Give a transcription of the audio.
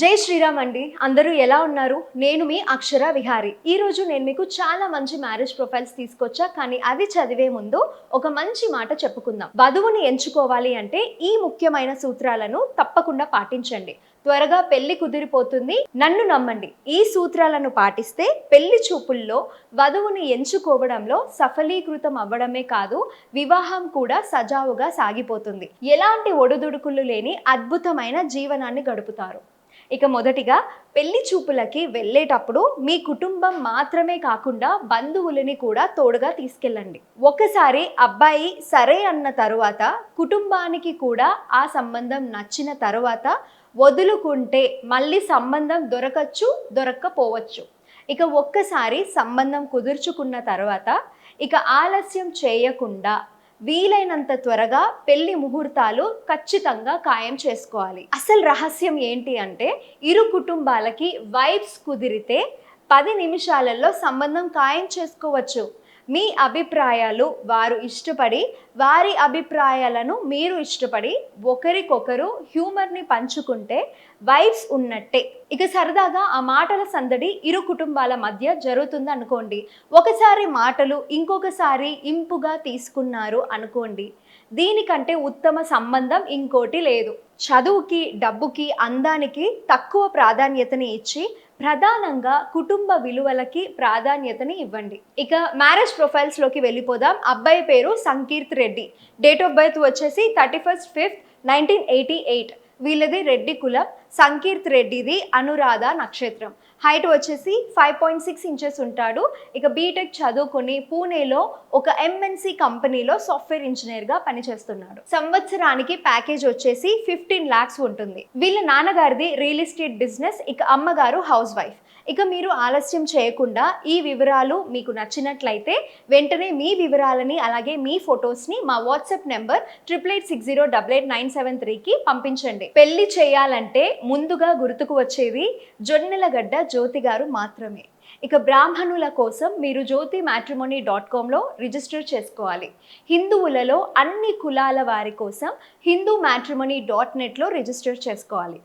జై శ్రీరామ్ అండి. అందరూ ఎలా ఉన్నారు? నేను మీ అక్షర విహారి. ఈ రోజు నేను మీకు చాలా మంచి మ్యారేజ్ ప్రొఫైల్స్ తీసుకొచ్చా కానీ అది చదివే ముందు ఒక మంచి మాట చెప్పుకుందాం. వధువుని ఎంచుకోవాలి అంటే ఈ ముఖ్యమైన సూత్రాలను తప్పకుండా పాటించండి. త్వరగా పెళ్ళి కుదిరిపోతుంది నన్ను నమ్మండి. ఈ సూత్రాలను పాటిస్తే పెళ్ళి చూపుల్లో వధువుని ఎంచుకోవడంలో సఫలీకృతం అవ్వడమే కాదు వివాహం కూడా సజావుగా సాగిపోతుంది. ఎలాంటి ఒడుదుడుకులు లేని అద్భుతమైన జీవనాన్ని గడుపుతారు. ఇక మొదటిగా పెళ్ళి చూపులకి వెళ్ళేటప్పుడు మీ కుటుంబం మాత్రమే కాకుండా బంధువులని కూడా తోడుగా తీసుకెళ్ళండి. ఒకసారి అబ్బాయి సరే అన్న తరువాత కుటుంబానికి కూడా ఆ సంబంధం నచ్చిన తరువాత వదులుకుంటే మళ్ళీ సంబంధం దొరకచ్చు దొరక్కపోవచ్చు. ఇక ఒక్కసారి సంబంధం కుదుర్చుకున్న తర్వాత ఇక ఆలస్యం చేయకుండా వీలైనంత త్వరగా పెళ్ళి ముహూర్తాలు ఖచ్చితంగా ఖాయం చేసుకోవాలి. అసలు రహస్యం ఏంటి అంటే ఇరు కుటుంబాలకి వైబ్స్ కుదిరితే పది నిమిషాలలో సంబంధం ఖాయం చేసుకోవచ్చు. మీ అభిప్రాయాలు వారు ఇష్టపడి వారి అభిప్రాయాలను మీరు ఇష్టపడి ఒకరికొకరు హ్యూమర్ని పంచుకుంటే వైబ్స్ ఉన్నట్టే. ఇక సరదాగా ఆ మాటల సందడి ఇరు కుటుంబాల మధ్య జరుగుతుంది అనుకోండి. ఒకసారి మాటలు ఇంకొకసారి ఇంపుగా తీసుకున్నారు అనుకోండి. దీనికంటే ఉత్తమ సంబంధం ఇంకోటి లేదు. చదువుకి డబ్బుకి అందానికి తక్కువ ప్రాధాన్యతని ఇచ్చి ప్రధానంగా కుటుంబ విలువలకి ప్రాధాన్యతని ఇవ్వండి. ఇక మ్యారేజ్ ప్రొఫైల్స్లోకి వెళ్ళిపోదాం. అబ్బాయి పేరు Sankeerth Reddy. Date of birth వచ్చేసి thirty first fifth nineteen eighty eight. వీళ్ళది రెడ్డి కులం. సంకీర్త్ రెడ్డిది అనురాధ నక్షత్రం. హైట్ వచ్చేసి ఫైవ్ పాయింట్ సిక్స్ ఇంచెస్ ఉంటాడు. ఇక బీటెక్ చదువుకొని పూణేలో ఒక ఎంఎన్సి కంపెనీలో సాఫ్ట్వేర్ ఇంజనీర్గా పనిచేస్తున్నాడు. సంవత్సరానికి ప్యాకేజ్ వచ్చేసి ఫిఫ్టీన్ ల్యాక్స్ ఉంటుంది. వీళ్ళ నాన్నగారిది రియల్ ఎస్టేట్ బిజినెస్ ఇక అమ్మగారు హౌస్ వైఫ్. ఇక మీరు ఆలస్యం చేయకుండా ఈ వివరాలు మీకు నచ్చినట్లయితే వెంటనే మీ వివరాలని అలాగే మీ ఫొటోస్ని మా WhatsApp number triple eight six zero double eight nine seven త్రీకి పంపించండి. పెళ్ళి చేయాలంటే ముందుగా గుర్తుకు వచ్చేవి జొన్నెలగడ్డ జ్యోతి గారు మాత్రమే. ఇక బ్రాహ్మణుల కోసం మీరు జ్యోతి మ్యాట్రిమోనీ డాట్ కామ్లో రిజిస్టర్ చేసుకోవాలి. హిందువులలో అన్ని కులాల వారి కోసం హిందూ మ్యాట్రిమోనీ డాట్ నెట్లో రిజిస్టర్ చేసుకోవాలి.